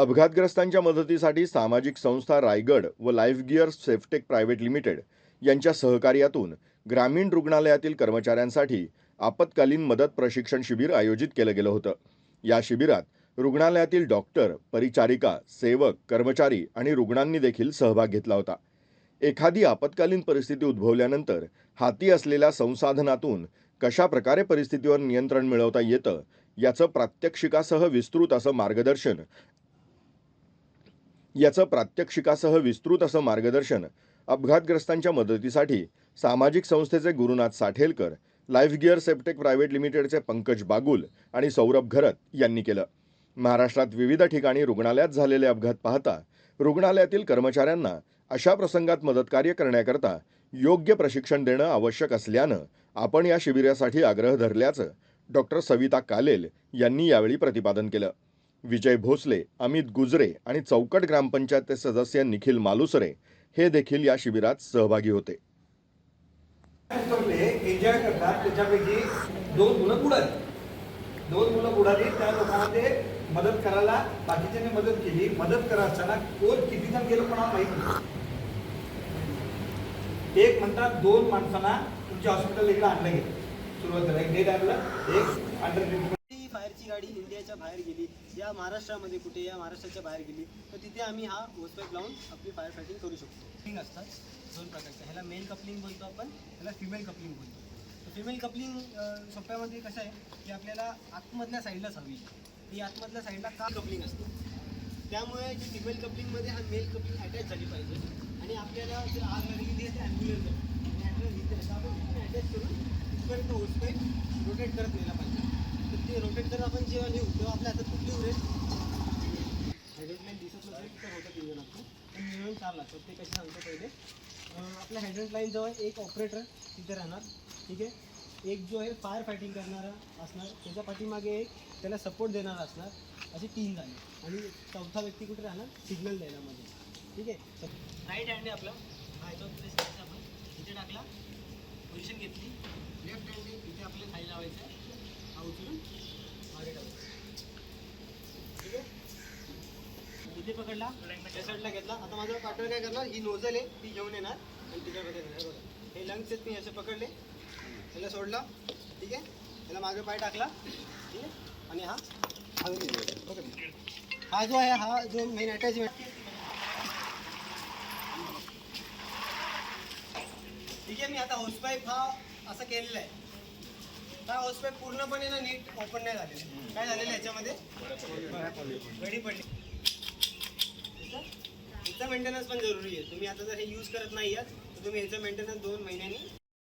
अपघातग्रस्तांच्या मदतीसाठी सामाजिक संस्था रायगड व Life Gear Safetech Private Limited यांच्या सहकार्यातून ग्रामीण रुग्णालयातील कर्मचाऱ्यांसाठी आपत्कालीन मदत प्रशिक्षण शिबिर आयोजित केलं गेलं होतं. या शिबिरात रुग्णालयातील डॉक्टर परिचारिका सेवक कर्मचारी आणि रुग्णांनी देखील सहभाग घेतला होता. एखादी आपत्कालीन परिस्थिती उद्भवल्यानंतर हाती असलेल्या संसाधनातून कशा प्रकारे परिस्थितीवर नियंत्रण मिळवता येतं याचं प्रात्यक्षिकासह विस्तृत असं मार्गदर्शन याचं प्रात्यक्षिकासह विस्तृत असं मार्गदर्शन अपघातग्रस्तांच्या मदतीसाठी सामाजिक संस्थेचे Gurunath Sathelkar Life Gear Safetech Private लिमिटेडचे पंकज बागुल आणि सौरभ घरत यांनी केलं. महाराष्ट्रात विविध ठिकाणी रुग्णालयात झालेले अपघात पाहता रुग्णालयातील कर्मचाऱ्यांना अशा प्रसंगात मदतकार्य करण्याकरता योग्य प्रशिक्षण देणं आवश्यक असल्यानं आपण या शिबिरासाठी आग्रह धरल्याचं डॉक्टर सविता कालेल यांनी यावेळी प्रतिपादन केलं. विजय भोसले अमित गुजरे आणि चौकट ग्रामपंचायतचे सदस्य निखिल मालुसरे हे देखील या शिबिरात सहभागी होते. एन्जॉय करतात. त्याच्यापैकी दोन मुलं बुडाली दोन मुलं बुडाली त्या लोकांना ते मदत करायला बाकीच्यांनी मदत केली. मदत करा असताना कोण किती जण गेलो कोणाला माहीत नाही. एक म्हणतात दोन माणसांना तुमच्या हॉस्पिटल इकडे आणलं गेलं. सुरुवातीला एक डेट आणलं एक अंडर ती गाडी इंडियाच्या बाहेर गेली या महाराष्ट्रामध्ये कुठे या महाराष्ट्राच्या बाहेर गेली तर तिथे आम्ही हा होसपाईप लावून आपली फायर फायटिंग करू शकतो. कपलिंग असतात दोन प्रकारचं. ह्याला मेल कपलिंग बोलतो आपण ह्याला फिमेल कपलिंग बोलतो. तर फिमेल कपलिंग सोप्यामध्ये कसं आहे की आपल्याला आतमधल्या साईडलाच हवी. ही आतमधल्या साईडला का कपलिंग असतो? त्यामुळे जी फिमेल कपलिंगमध्ये हा मेल कपलिंग अटॅच झाली पाहिजे. आणि आपल्याला जर आग लागली आहे ते ॲम्ब्युलन्स आणि ॲम्ब्युलन्स इथे असं आपण अटॅच करून तिथपर्यंत होसपाईप रोटेट करत नेला रोटेट जर आपण जेव्हा लिहू तेव्हा आपल्या हातात कुठली उरेल? हायड्रेट दिसत नसेल तर होतं पिंजन लागतो पण मिळून चार लागतात ते कसे सांगतो पहिले? आपल्या हायड्रेट लाईन जवळ एक ऑपरेटर तिथे राहणार ठीक आहे? एक जो आहे फायर फायटिंग करणारा असणार त्याच्या पाठीमागे एक त्याला सपोर्ट देणारा असणार असे तीन झाले आणि चौथा व्यक्ती कुठे राहणार? सिग्नल द्यायला मध्ये. ठीक आहे? राईट हँड आहे आपला. हा याच्यावर आपण इथे टाकला पोझिशन घेतली लेफ्ट हँड इथे आपल्या खाली लावायचं आहे हा उचलून मागे टाकायचा ठीक आहे इथे पकडला. साईडला घेतला. आता माझा पार्टनर काय करणार? ही नोझल आहे ती घेऊन येणार. आणि तिच्यामध्ये बघा. हे लंग्स आहेत मी असे पकडले. त्याला सोडला. ठीक आहे? त्याला मागे पाय टाकला. ठीक आहे? आणि हा. पकड हा जो आहे हा जो मेन अटॅचमेंट ठीक आहे मी आता हाऊसपाईप हा असं केलेला आहे. हा हाऊसपाईप पूर्णपणे ना नीट ओपन नाही झालेला काय झालेलं आहे याच्यामध्ये? गडी पडली. मेंटेनन्स पण जरुरी आहे. तुम्ही आता जर हे यूज करत नाही आहात तर तुम्ही ह्याचं मेंटेनन्स दोन महिन्यांनी